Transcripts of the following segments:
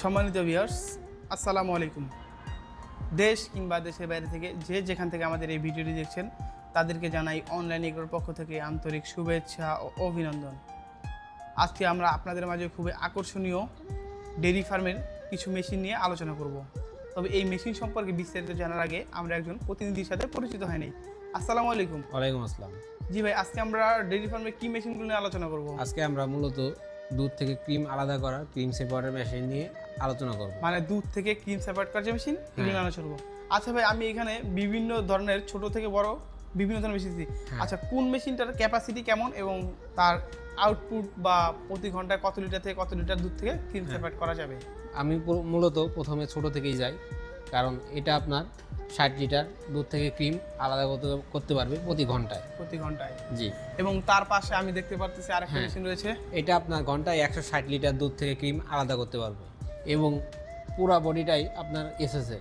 সম্মানিত ভিউয়ার্স আসসালামু আলাইকুম। দেশ কিংবা দেশের বাইরে থেকে যে যেখান থেকে আমাদের এই ভিডিওটি দেখছেন তাদেরকে জানাই অনলাইন এগুলোর পক্ষ থেকে আন্তরিক শুভেচ্ছা ও অভিনন্দন। আজকে আমরা আপনাদের মাঝে খুবই আকর্ষণীয় ডেইরি ফার্মের কিছু মেশিন নিয়ে আলোচনা করব। তবে এই মেশিন সম্পর্কে বিস্তারিত জানার আগে আমরা একজন প্রতিনিধির সাথে পরিচিত হয়নি আসসালামু আলাইকুম। ওয়ালাইকুম আসসালাম। জি ভাই আজকে আমরা ডেইরি ফার্মের কি মেশিনগুলো নিয়ে আলোচনা করব? আজকে আমরা মূলত দুধ থেকে ক্রিম আলাদা করার ক্রিম সেপারেটর মেশিন নিয়ে আলোচনা করব। মানে দুধ থেকে ক্রিম সেপারেট করার যে মেশিন এগুলো হ্যাঁ। আলোচনা করব আচ্ছা ভাই আমি এখানে বিভিন্ন ধরনের ছোট থেকে বড় বিভিন্ন ধরনের মেশিন দিই হ্যাঁ। আচ্ছা কোন মেশিনটার ক্যাপাসিটি কেমন এবং তার আউটপুট বা প্রতি ঘন্টায় কত লিটার থেকে কত লিটার দুধ থেকে ক্রিম হ্যাঁ। সেপারেট করা যাবে? আমি মূলত প্রথমে ছোট থেকেই যাই কারণ এটা আপনার ষাট লিটার দুধ থেকে ক্রিম আলাদা করতে করতে পারবে প্রতি ঘন্টায়। প্রতি ঘন্টায়। জি। এবং তার পাশে আমি দেখতে পাচ্ছি আরেকটা। মেশিন রয়েছে। এটা আপনার ঘন্টায় একশো ষাট লিটার দুধ থেকে ক্রিম আলাদা করতে পারবে। এবং পুরা বডিটাই আপনার এসএসএ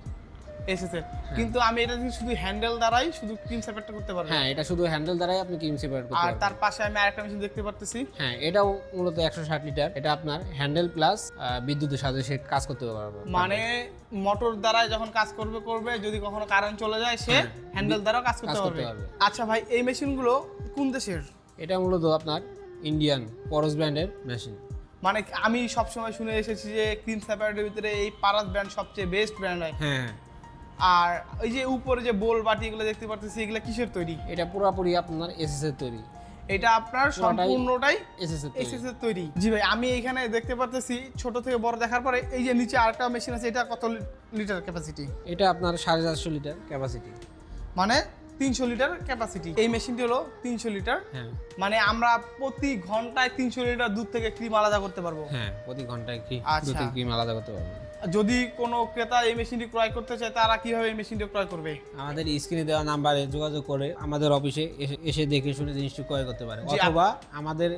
এসেছে কিন্তু আমি এটা শুধু হ্যান্ডেল দ্বারাই শুধু ক্রিম সেপারেটটা করতে পারব। হ্যাঁ এটা শুধু হ্যান্ডেল দ্বারাই আপনি ক্রিম সেপারেট করতে পারবেন। আর তার পাশে আমি আরেকটা মেশিন দেখতে পারতেছি। হ্যাঁ এটাও মূলত একশো ষাট লিটার এটা আপনার হ্যান্ডেল প্লাস বিদ্যুতের সাথে সে কাজ করতে পারবে। মানে মোটর দ্বারা যখন কাজ করবে করবে যদি কখনো কারেন্ট চলে যায় সে হ্যাঁ। হ্যান্ডেল দ্বারাও কাজ করতে পারবে। পারবে। আচ্ছা ভাই এই মেশিনগুলো কোন দেশের? এটা মূলত আপনার ইন্ডিয়ান পরস ব্র্যান্ডের মেশিন মানে আমি সবসময় শুনে এসেছি যে ক্রিম সেপারেটের ভিতরে এই পারাস ব্র্যান্ড সবচেয়ে বেস্ট ব্র্যান্ড হয়। হ্যাঁ। আর ওই যে উপরে যে বোল বাটি এগুলো দেখতে পাচ্ছি এগুলো কিসের তৈরি? এটা পুরোপুরি আপনার এসএস এর তৈরি। এটা আপনার সম্পূর্ণটাই এসএস এর তৈরি। এসএস এর তৈরি। জি ভাই আমি এখানে দেখতে পাচ্ছি ছোট থেকে বড় দেখার পরে এই যে নিচে আরেকটা মেশিন আছে এটা কত লিটার ক্যাপাসিটি এটা আপনার সাড়ে চারশো লিটার ক্যাপাসিটি মানে তিনশো লিটার ক্যাপাসিটি এই মেশিনটি হলো তিনশো লিটার। হ্যাঁ। মানে আমরা প্রতি ঘন্টায় তিনশো লিটার দুধ থেকে ক্রিম আলাদা করতে পারব। হ্যাঁ প্রতি ঘন্টায় আচ্ছা। ক্রিম আলাদা করতে পারবে। যদি কোনো ক্রেতা এই মেশিনটি ক্রয় করতে চায় তারা কীভাবে এই মেশিনটি ক্রয় করবে? আমাদের স্ক্রিনে দেওয়া নাম্বারে যোগাযোগ করে আমাদের অফিসে এসে দেখে শুনে জিনিসটি ক্রয় করতে পারে। অথবা আমাদের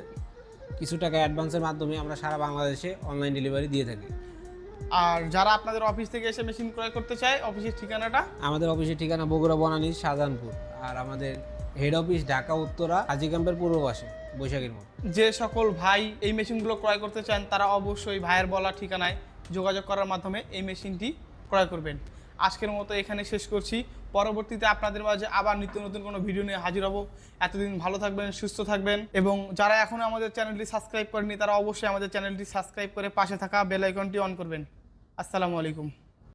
কিছু টাকা অ্যাডভান্সের মাধ্যমে আমরা সারা বাংলাদেশে অনলাইন ডেলিভারি দিয়ে থাকি। আর যারা আপনাদের অফিস থেকে এসে মেশিন ক্রয় করতে চায় অফিসের ঠিকানাটা? আমাদের অফিসের ঠিকানা বগুড়া বনানী শাহজাহানপুর। আর আমাদের হেড অফিস ঢাকা উত্তরা হাজি ক্যাম্পের পূর্ব পাশে বৈশাখীর মোড়। যে সকল ভাই এই মেশিনগুলো ক্রয় করতে চান তারা অবশ্যই ভাইয়ের বলা ঠিকানায় যোগাযোগ করার মাধ্যমে এই মেশিনটি ক্রয় করবেন। আজকের মতো এখানে শেষ করছি। পরবর্তীতে আপনাদের মাঝে আবার নিত্য নতুন কোনো ভিডিও নিয়ে হাজির হব। এতদিন ভালো থাকবেন, সুস্থ থাকবেন এবং যারা এখনও আমাদের চ্যানেলটি সাবস্ক্রাইব করেনি তারা অবশ্যই আমাদের চ্যানেলটি সাবস্ক্রাইব করে পাশে থাকা বেল আইকনটি অন করবেন। আসসালামু আলাইকুম।